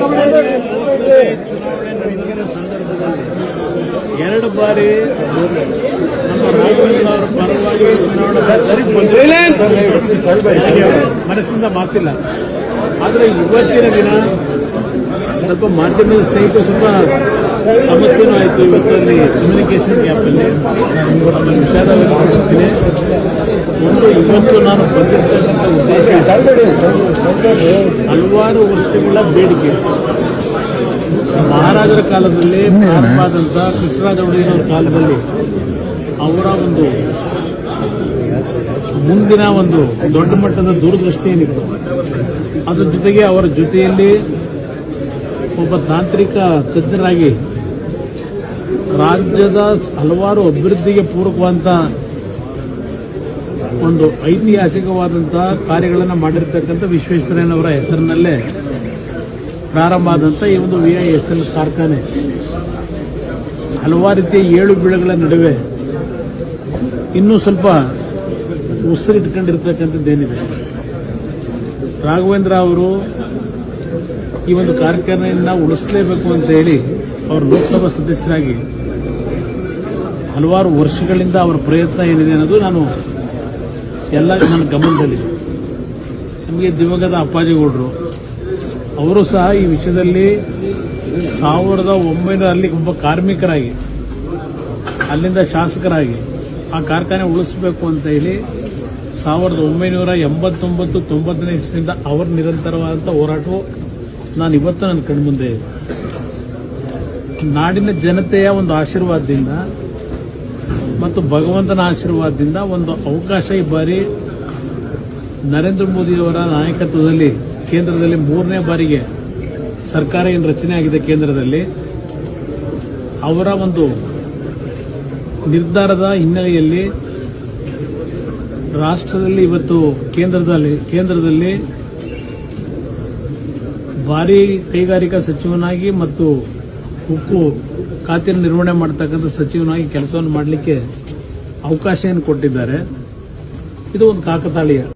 ಸಂದರ್ಭದಲ್ಲಿ ಎರಡು ಬಾರಿ ನಮ್ಮ ರಾಘವೇಂದ್ರ ಅವರ ಪರವಾಗಿ ಚುನಾವಣಾ. ಮನಸ್ಸಿಂದ ಮಾಸಿಲ್ಲ ಆದರೆ ಇವತ್ತಿನ ದಿನ ಸ್ವಲ್ಪ ಮಾಧ್ಯಮದ ಸ್ನೇಹಿತರು ಸ್ವಲ್ಪ ಸಮಸ್ಯೆನೂ ಆಯಿತು, ಇವತ್ತಲ್ಲಿ ಕಮ್ಯುನಿಕೇಷನ್ ಗ್ಯಾಪಲ್ಲಿ ನನ್ನ ವಿಷಾದ ವ್ಯಕ್ತಪಡಿಸ್ತೀನಿ ಒಂದು, ಇವತ್ತು ನಾನು ಬಂದಿರ್ತಕ್ಕಂಥ ಉದ್ದೇಶ ಹಲವಾರು ವರ್ಷಗಳ ಬೇಡಿಕೆ. ಮಹಾರಾಜರ ಕಾಲದಲ್ಲಿ ಆದಂಥ ಕೃಷ್ಣರಾಜ ಒಡೆಯರ ಕಾಲದಲ್ಲಿ ಅವರ ಒಂದು ಮುಂದಿನ ಒಂದು ದೊಡ್ಡ ಮಟ್ಟದ ದೂರದೃಷ್ಟಿ ಏನಿತ್ತು ಅದ್ರ ಜೊತೆಗೆ ಅವರ ಜೊತೆಯಲ್ಲಿ ಒಬ್ಬ ತಾಂತ್ರಿಕ ತಜ್ಞರಾಗಿ ರಾಜ್ಯದ ಹಲವಾರು ಅಭಿವೃದ್ಧಿಗೆ ಪೂರಕವಾದಂಥ ಒಂದು ಐತಿಹಾಸಿಕವಾದಂತಹ ಕಾರ್ಯಗಳನ್ನು ಮಾಡಿರ್ತಕ್ಕಂಥ ವಿಶ್ವೇಶ್ವರಯ್ಯನವರ ಹೆಸರಿನಲ್ಲೇ ಪ್ರಾರಂಭ ಆದಂಥ ಈ ಒಂದು ವಿ ಐ ಎಸ್ ಎಲ್ ಕಾರ್ಖಾನೆ. ಹಲವಾರು ರೀತಿಯ ಏಳು ಬೀಳುಗಳ ನಡುವೆ ಇನ್ನೂ ಸ್ವಲ್ಪ ಉಸಿರಿಟ್ಕೊಂಡಿರ್ತಕ್ಕಂಥದ್ದೇನಿದೆ. ರಾಘವೇಂದ್ರ ಅವರು ಈ ಒಂದು ಕಾರ್ಖಾನೆಯನ್ನು ಉಳಿಸಲೇಬೇಕು ಅಂತ ಹೇಳಿ ಅವರು ಲೋಕಸಭಾ ಸದಸ್ಯರಾಗಿ ಹಲವಾರು ವರ್ಷಗಳಿಂದ ಅವರ ಪ್ರಯತ್ನ ಏನಿದೆ ಅನ್ನೋದು ನಾನು ಎಲ್ಲ ನನ್ನ ಗಮನದಲ್ಲಿದೆ ನಮಗೆ ದಿವಂಗತ ಅಪ್ಪಾಜಿಗೌಡರು, ಅವರು ಸಹ ಈ ವಿಷಯದಲ್ಲಿ ಸಾವಿರದ ಒಂಬೈನೂರ ಅಲ್ಲಿ ಒಬ್ಬ ಕಾರ್ಮಿಕರಾಗಿ, ಅಲ್ಲಿಂದ ಶಾಸಕರಾಗಿ ಆ ಕಾರ್ಖಾನೆ ಉಳಿಸಬೇಕು ಅಂತ ಹೇಳಿ ಸಾವಿರದ ಒಂಬೈನೂರ ಎಂಬತ್ತೊಂಬತ್ತು ತೊಂಬತ್ತನೇ ಇಸ್ವಿಯಿಂದ ಅವರ ನಿರಂತರವಾದಂಥ ಹೋರಾಟವು ನಾನು ಇವತ್ತು ನನ್ನ ಕಣ್ಮುಂದೆ ಇದೆ ನಾಡಿನ ಜನತೆಯ ಒಂದು ಆಶೀರ್ವಾದದಿಂದ ಮತ್ತು ಭಗವಂತನ ಆಶೀರ್ವಾದದಿಂದ ಒಂದು ಅವಕಾಶ ಈ ಬಾರಿ ನರೇಂದ್ರ ಮೋದಿಯವರ ನಾಯಕತ್ವದಲ್ಲಿ ಕೇಂದ್ರದಲ್ಲಿ ಮೂರನೇ ಬಾರಿಗೆ ಸರ್ಕಾರ ಏನು ರಚನೆ ಆಗಿದೆ ಕೇಂದ್ರದಲ್ಲಿ, ಅವರ ಒಂದು ನಿರ್ಧಾರದ ಹಿನ್ನೆಲೆಯಲ್ಲಿ ರಾಷ್ಟ್ರದಲ್ಲಿ ಇವತ್ತು ಕೇಂದ್ರದಲ್ಲಿ ಕೇಂದ್ರದಲ್ಲಿ ಭಾರಿ ಕೈಗಾರಿಕಾ ಸಚಿವನಾಗಿ ಮತ್ತು ಉಕ್ಕು ಖಾತೆ ನಿರ್ವಹಣೆ ಮಾಡತಕ್ಕಂಥ ಸಚಿವನಾಗಿ ಕೆಲಸವನ್ನು ಮಾಡಲಿಕ್ಕೆ ಅವಕಾಶ ಕೊಟ್ಟಿದ್ದಾರೆ, ಇದು ಒಂದು ಕಾಕತಾಳೀಯ.